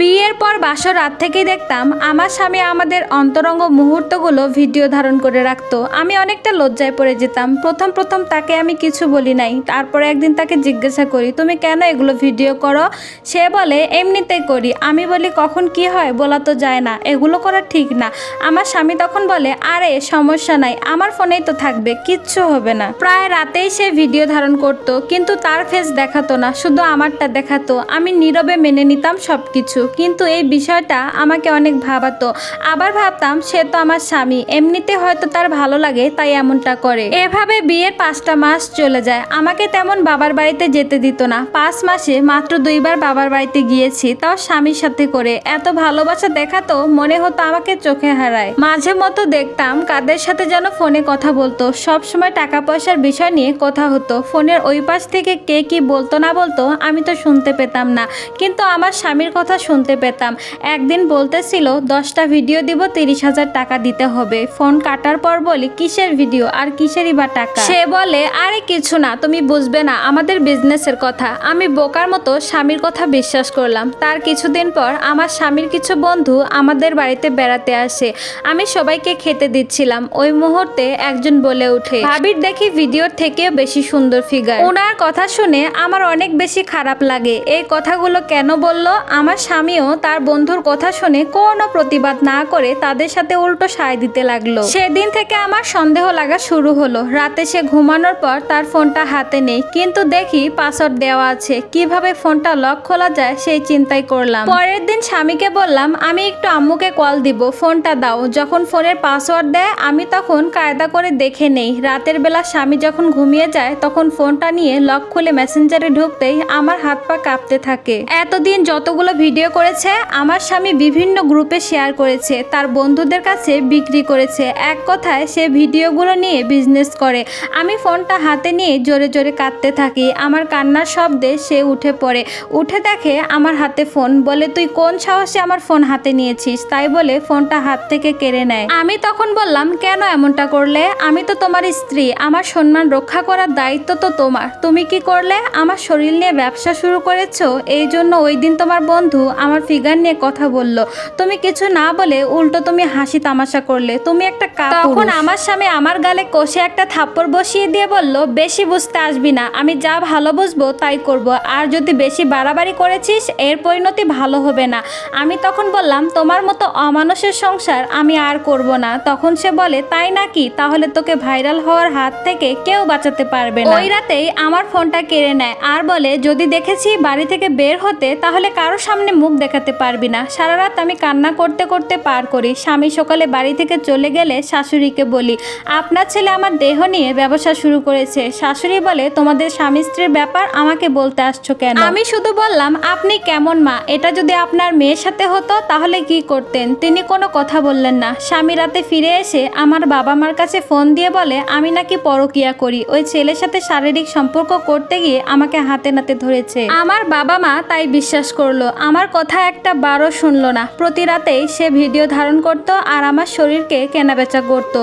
বিয়ের পর বাসর রাত থেকেই দেখতাম আমার স্বামী আমাদের অন্তরঙ্গ মুহূর্তগুলো ভিডিও ধারণ করে রাখতো। আমি অনেকটা লজ্জায় পড়ে যেতাম। প্রথম প্রথম তাকে আমি কিছু বলি নাই। তারপরে একদিন তাকে জিজ্ঞাসা করি, তুমি কেন এগুলো ভিডিও করো? সে বলে, এমনিতেই করি। আমি বলি, কখন কি হয় বলা তো যায় না, এগুলো করা ঠিক না। আমার স্বামী তখন বলে, আরে, সমস্যা নাই, আমার ফোনেই তো থাকবে, কিচ্ছু হবে না। প্রায় রাতেই সে ভিডিও ধারণ করতো, কিন্তু তার ফেস দেখাতো না, শুধু আমারটা দেখাতো। আমি নীরবে মেনে নিতাম সব কিছু কিন্তু এই বিষয়টা আমাকে অনেক ভাবাতো। আবার ভাবতাম সে তো আমার স্বামী। এমনিতে হয়তো তার ভালো লাগে, তাই এমনটা করে। এভাবে বিয়ের পাঁচটা মাস চলে যায়। আমাকে তেমন বাবার বাড়িতে যেতে দিত না। পাঁচ মাসে মাত্র দুইবার বাবার বাড়িতে গিয়েছি, তাও স্বামীর সাথে করে। এত ভালোবাসা দেখাতো, মনে হতো আমাকে চোখে হারায়। মাঝে মতো দেখতাম কাদের সাথে যেন ফোনে কথা বলতো। সব সময় টাকা পয়সার বিষয় নিয়ে কথা হতো। ফোনের ওই পাশ থেকে কে কি বলতো না বলতো আমি তো শুনতে পেতাম না। কিন্তু আমার স্বামীর কথা শুনতে পেতাম। একদিন বলতেছিল, দশটা ভিডিও দিব, তিরিশ হাজার টাকা দিতে হবে। ফোন কাটার পর বলি, কিসের ভিডিও? আর কিসেরই বা টাকা? সে বলে, আরে কিছু না, তুমি বুঝবে না, আমাদের বিজনেসের কথা। আমি বোকার মতো স্বামীর কথা বিশ্বাস করলাম। তার কিছুদিন পর আমার স্বামীর কিছু বন্ধু আমাদের বাড়িতে বেড়াতে আসে। আমি সবাইকে খেতে দিচ্ছিলাম। ওই মুহূর্তে একজন বলে ওঠে, ভাবির দেখি ভিডিওর থেকেও বেশি সুন্দর ফিগার ওনার কথা শুনে আমার অনেক বেশি খারাপ লাগে। এই কথাগুলো কেন বলল? আমার স্বামীও তার বন্ধুর কথা শুনে কোনো প্রতিবাদ না করে তাদের সাথে উল্টো সায় দিতে লাগল। সেদিন থেকে আমার সন্দেহ লাগা শুরু হলো। রাতে সে ঘুমানোর পর তার ফোনটা হাতে নেই। কিন্তু দেখি পাসওয়ার্ড দেওয়া আছে। কীভাবে ফোনটা লক খোলা যায় সেই চিন্তাই করলাম। পরের দিন স্বামীকে বললাম, আমি একটু আম্মুকে কল দিব। ফোনটা দাও। যখন ফোনের পাসওয়ার্ড দেয়, আমি তখন কায়দা করে দেখে নেই। রাতের বেলা স্বামী যখন ঘুমিয়ে যায়, তখন ফোনটা নিয়ে লক খুলে মেসেঞ্জারে ঢুকতেই আমার হাত পা কাঁপতে থাকে। এতদিন যতগুলো ভিডিও করেছে, আমার স্বামী বিভিন্ন গ্রুপে শেয়ার করেছে, তার বন্ধুদের কাছে বিক্রি করেছে। এক কথায়, সে ভিডিওগুলো নিয়ে বিজনেস করে। আমি ফোনটা হাতে নিয়ে জোরে জোরে কাঁদতে থাকি। আমার কান্নার শব্দে সে উঠে পড়ে। উঠে দেখে আমার হাতে ফোন, বলে, তুই কোন সাহসে আমার ফোন হাতে নিয়েছিস? তাই বলে ফোনটা হাত থেকে কেড়ে নেয়। আমি তখন বললাম, কেন এমনটা করলে? আমি তো তোমার স্ত্রী। আমার সম্মান রক্ষা করার দায়িত্ব তো তোমার। তুমি কি করলে? আমার শরীর নিয়ে ব্যবসা শুরু করেছ? এই জন্য ওই দিন তোমার বন্ধু আমার ফিগার নিয়ে কথা বলল। তুমি কিছু না বলে উল্টো তুমি হাসি তামাশা করলে। তুমি একটা তখন আমার স্বামী আমার গালে কষে একটা থাপ্পড় বসিয়ে দিয়ে বলল বেশি বুঝতে আসবি না আমি যা ভালো বুঝব তাই করব। আর যদি বেশি বাড়াবাড়ি করেছিস এর পরিণতি ভালো হবে না। আমি তখন বললাম তোমার মতো অমানুষের সংসার আমি আর করব না। তখন সে বলে তাই নাকি? তাহলে তোকে ভাইরাল হওয়ার হাত থেকে কেউ বাঁচাতে পারবে না। ওই রাতেই আমার ফোনটা কেড়ে নেয় আর বলে যদি দেখেছি বাড়ি থেকে বের হতে তাহলে কারও সামনে মুখ দেখাতে পারবি না। সারা রাত আমি কান্না করতে করতে পার করি। স্বামী সকালে বাড়ি থেকে চলে গেলে শাশুড়িকে বলি আপনার ছেলে আমার দেহ নিয়ে ব্যবসা শুরু করেছে। শাশুড়ি বলে তোমাদের স্বামী স্ত্রীর ব্যাপার আমাকে বলতে আসছো কেন? আমি শুধু বললাম আপনি কেমন মা? এটা যদি আপনার মেয়ের সাথে হতো তাহলে কি করতেন? তিনি কোনো কথা বললেন না। স্বামী রাতে ফিরে এসে আমার বাবা মার কাছে ফোন দিয়ে বলে আমি নাকি পরকিয়া করি। ওই ছেলের সাথে শারীরিক সম্পর্ক করতে গিয়ে আমাকে হাতে নাতে ধরেছে। আমার বাবা মা তাই বিশ্বাস করল। আমার কথা একটা বারো শুনলো না। প্রতি রাতেই সে ভিডিও ধারণ করতো আর আমার শরীরকে কেনাবেচা করত।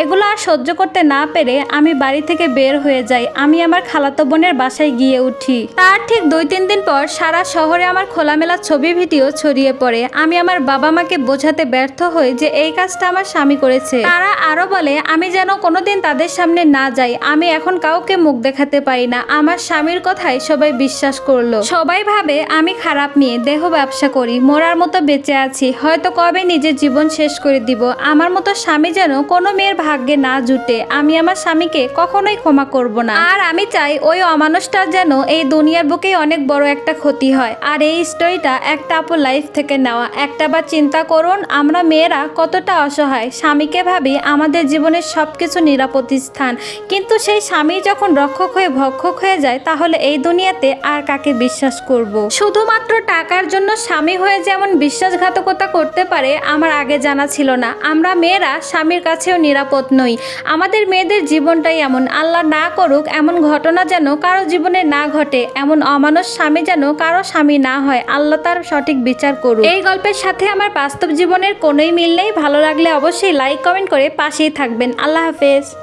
এগুলো আর সহ্য করতে না পেরে আমি বাড়ি থেকে বের হয়ে যাই। আমি আমার খালাতো বোনের বাসায় গিয়ে উঠি। তার ঠিক দুই তিন দিন পর সারা শহরে আমার খোলামেলা ছবি ভিডিও ছড়িয়ে পড়ে। আমি আমার বাবা মাকে বোঝাতে ব্যর্থ হই যে এই কাজটা আমার স্বামী করেছে। তারা আরও বলে, আমি যেন কোনোদিন তাদের সামনে না যাই। আমি এখন কাউকে মুখ দেখাতে পারি না। আমার স্বামীর কথাই সবাই বিশ্বাস করল। সবাই ভাবে, আমি খারাপ মেয়ে, দেহ ব্যবসা করি, মরার মতো বেঁচে আছি, হয়তো কবে নিজের জীবন শেষ করে দিব। আমার মতো স্বামী যেন কোনো মেয়ের ভাগ্যে না জুটে, আমি আমার স্বামীকে কখনোই ক্ষমা করব না। আর আমি চাই ওই অমানুষটার যেন এই দুনিয়ার বুকেই অনেক বড় একটা ক্ষতি হয়। আর এই স্টোরিটা একটা আপু লাইফ থেকে নেওয়া। একটা বার চিন্তা করুন, আমরা মেয়েরা কতটা অসহায়। স্বামীকে ভাবি আমাদের জীবনের সব কিছু নিরাপদ স্থান। কিন্তু সেই স্বামী যখন রক্ষক হয়ে ভক্ষক হয়ে যায়, তাহলে এই দুনিয়াতে আর কাকে বিশ্বাস করব। শুধুমাত্র টাকার জন্য স্বামী হয়ে যেমন বিশ্বাসঘাতকতা করতে পারে, আমার আগে জানা ছিল না। আমরা মেয়েরা স্বামীর কাছেও নিরাপদ নই। আমাদের মেয়েদের জীবনটাই এমন। আল্লাহ না করুক, এমন ঘটনা যেন কারও জীবনে না ঘটে, এমন অমানুষ স্বামী যেন কারও স্বামী না হয়, আল্লাহ তার সঠিক বিচার করুক। এই গল্পের সাথে আমার বাস্তব জীবনের কোনোই মিল নেই। ভালো লাগলে অবশ্যই লাইক কমেন্ট করে পাশেই থাকবেন। আল্লাহ হাফেজ।